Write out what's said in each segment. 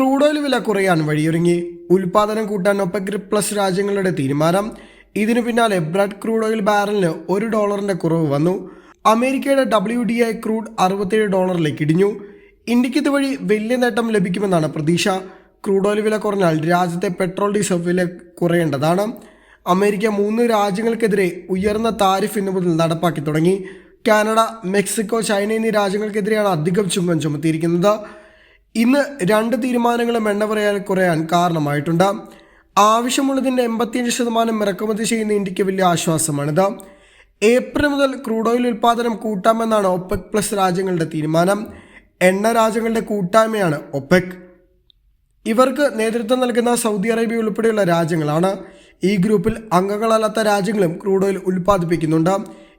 Crude oil വില കുറയാൻ വഴിയൊരുങ്ങി. ഉൽപാദനം കൂട്ടാൻ ഒപെക് പ്ലസ് രാജ്യങ്ങളുടെ തീരുമാനം. ഇതിനു പിന്നാലെ ബ്രഡ് ക്രൂഡ് ഓയിൽ ബാരലിന് ഒരു ഡോളറിന്റെ കുറവ് വന്നു. അമേരിക്കയുടെ ഡബ്ല്യു ഡി ഐ ക്രൂഡ് അറുപത്തേഴ് ഡോളറിലേക്ക് ഇടിഞ്ഞു. ഇന്ത്യയ്ക്ക് ഇതുവഴി വലിയ നേട്ടം ലഭിക്കുമെന്നാണ് പ്രതീക്ഷ. ക്രൂഡ് ഓയിൽ വില കുറഞ്ഞാൽ രാജ്യത്തെ പെട്രോൾ ഡീസൽ വില കുറയേണ്ടതാണ്. അമേരിക്ക മൂന്ന് രാജ്യങ്ങൾക്കെതിരെ ഉയർന്ന താരിഫ് ഇന്നു മുതൽ നടപ്പാക്കി തുടങ്ങി. കാനഡ മെക്സിക്കോ ചൈന എന്നീ രാജ്യങ്ങൾക്കെതിരെയാണ് അധികം ചുങ്കം ചുമത്തിയിരിക്കുന്നത്. ഇന്ന് രണ്ട് തീരുമാനങ്ങളും എണ്ണ പറയാൻ കുറയാൻ കാരണമായിട്ടുണ്ട്. ആവശ്യമുള്ളതിന്റെ എൺപത്തിയഞ്ച് ശതമാനം ഇറക്കുമതി ചെയ്യുന്ന ഇന്ത്യയ്ക്ക് വലിയ ആശ്വാസമാണിത്. ഏപ്രിൽ മുതൽ ക്രൂഡ് ഓയിൽ ഉൽപ്പാദനം കൂട്ടാമെന്നാണ് ഒപെക് പ്ലസ് രാജ്യങ്ങളുടെ തീരുമാനം. എണ്ണ രാജ്യങ്ങളുടെ കൂട്ടായ്മയാണ് ഒപെക്. ഇവർക്ക് നേതൃത്വം നൽകുന്ന സൗദി അറേബ്യ ഉൾപ്പെടെയുള്ള രാജ്യങ്ങളാണ്. ഈ ഗ്രൂപ്പിൽ അംഗങ്ങളല്ലാത്ത രാജ്യങ്ങളും ക്രൂഡ് ഓയിൽ ഉൽപ്പാദിപ്പിക്കുന്നുണ്ട്.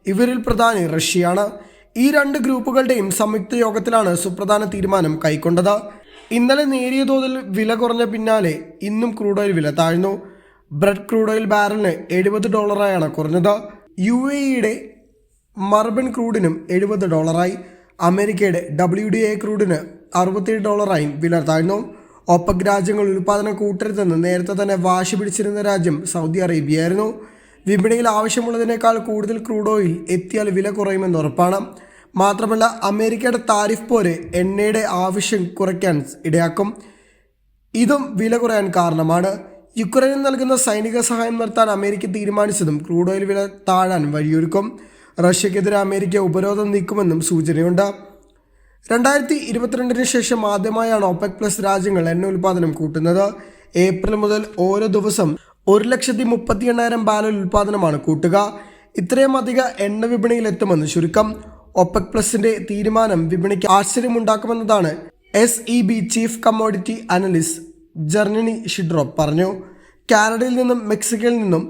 ഇവരിൽ പ്രധാനി റഷ്യയാണ്. ഈ രണ്ട് ഗ്രൂപ്പുകളുടെയും സംയുക്ത യോഗത്തിലാണ് സുപ്രധാന തീരുമാനം കൈക്കൊണ്ടത്. ഇന്നലെ നേരിയ തോതിൽ വില കുറഞ്ഞ പിന്നാലെ ഇന്നും ക്രൂഡ് ഓയിൽ വില താഴ്ന്നു. ബ്രെഡ് ക്രൂഡ് ഓയിൽ ബാരലിന് എഴുപത് ഡോളറായാണ് കുറഞ്ഞത്. യു എ ഇയുടെ മർബൻ ക്രൂഡിനും എഴുപത് ഡോളറായി. അമേരിക്കയുടെ ഡബ്ല്യു ഡി എ ക്രൂഡിന് അറുപത്തിയേഴ് ഡോളറായും വില താഴ്ന്നു. ഒപ്പക് രാജ്യങ്ങൾ ഉൽപ്പാദനം കൂട്ടരുതെന്ന് നേരത്തെ തന്നെ വാശി പിടിച്ചിരുന്ന രാജ്യം സൗദി അറേബ്യയായിരുന്നു. വിപണിയിൽ ആവശ്യമുള്ളതിനേക്കാൾ കൂടുതൽ ക്രൂഡ് ഓയിൽ എത്തിയാൽ വില കുറയുമെന്ന് ഉറപ്പാണ്. മാത്രമല്ല അമേരിക്കയുടെ താരിഫ് പോലെ എണ്ണയുടെ ആവശ്യം കുറയ്ക്കാൻ ഇടയാക്കും. ഇതും വില കുറയാൻ കാരണമാണ്. യുക്രൈനിൽ നൽകുന്ന സൈനിക സഹായം നിർത്താൻ അമേരിക്ക തീരുമാനിച്ചതും ക്രൂഡ് ഓയിൽ വില താഴാൻ വഴിയൊരുക്കും. റഷ്യക്കെതിരെ അമേരിക്ക ഉപരോധം നീക്കുമെന്നും സൂചനയുണ്ട്. രണ്ടായിരത്തി ഇരുപത്തിരണ്ടിന് ശേഷം ആദ്യമായാണ് ഒപെക് പ്ലസ് രാജ്യങ്ങൾ എണ്ണ ഉൽപ്പാദനം കൂട്ടുന്നത്. ഏപ്രിൽ മുതൽ ഓരോ ദിവസം ഒരു ലക്ഷത്തി മുപ്പത്തി എണ്ണായിരം ബാരൽ ഉൽപ്പാദനമാണ് കൂട്ടുക. ഇത്രയും അധിക എണ്ണ വിപണിയിൽ എത്തുമെന്ന് ചുരുക്കം ഒപെക് പ്ലസിന്റെ തീരുമാനം വിപണിക്ക് ആശ്ചര്യമുണ്ടാക്കുമെന്നതാണ് S E B chief commodity analyst ജർണിനി ഷിഡ്രോ പറഞ്ഞു. കാനഡയിൽ നിന്നും മെക്സിക്കോയിൽ നിന്നും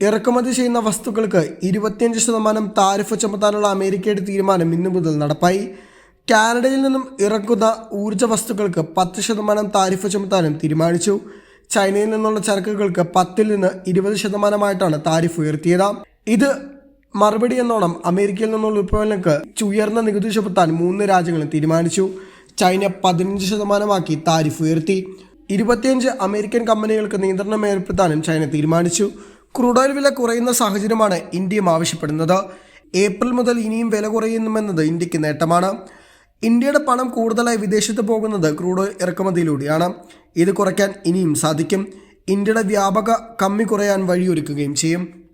ഇറക്കുമതി ചെയ്യുന്ന വസ്തുക്കൾക്ക് ഇരുപത്തിയഞ്ച് ശതമാനം താരിഫ് ചുമത്താനുള്ള അമേരിക്കയുടെ തീരുമാനം ഇന്നു മുതൽ നടപ്പായി. കാനഡയിൽ നിന്നും ഇറക്കുന്ന ഊർജ വസ്തുക്കൾക്ക് പത്ത് ശതമാനം താരിഫ് ചുമത്താനും തീരുമാനിച്ചു. ചൈനയിൽ നിന്നുള്ള ചരക്കുകൾക്ക് പത്തിൽ നിന്ന് ഇരുപത് ശതമാനമായിട്ടാണ് താരിഫ് ഉയർത്തിയത്. ഇത് മറുപടി എന്നോണം അമേരിക്കയിൽ നിന്നുള്ള ഉൽപ്പന്നങ്ങൾക്ക് ഉയർന്ന നികുതി ചുമത്താൻ മൂന്ന് രാജ്യങ്ങളും തീരുമാനിച്ചു. ചൈന പതിനഞ്ച് ശതമാനമാക്കി താരിഫ് ഉയർത്തി. ഇരുപത്തിയഞ്ച് അമേരിക്കൻ കമ്പനികൾക്ക് നിയന്ത്രണം ഏർപ്പെടുത്താനും ചൈന തീരുമാനിച്ചു. ക്രൂഡ് ഓയിൽ വില കുറയുന്ന സാഹചര്യമാണ് ഇന്ത്യയും ആവശ്യപ്പെടുന്നത്. ഏപ്രിൽ മുതൽ ഇനിയും വില കുറയുന്നുമെന്നത് ഇന്ത്യയ്ക്ക് നേട്ടമാണ്. ഇന്ത്യയുടെ പണം കൂടുതലായി വിദേശത്ത് പോകുന്നത് ക്രൂഡ് ഇറക്കുമതിയിലൂടെയാണ്. ഇത് കുറയ്ക്കാൻ ഇനിയും സാധിക്കും. ഇന്ത്യയുടെ വ്യാപക കമ്മി കുറയാൻ വഴിയൊരുക്കുകയും ചെയ്യും.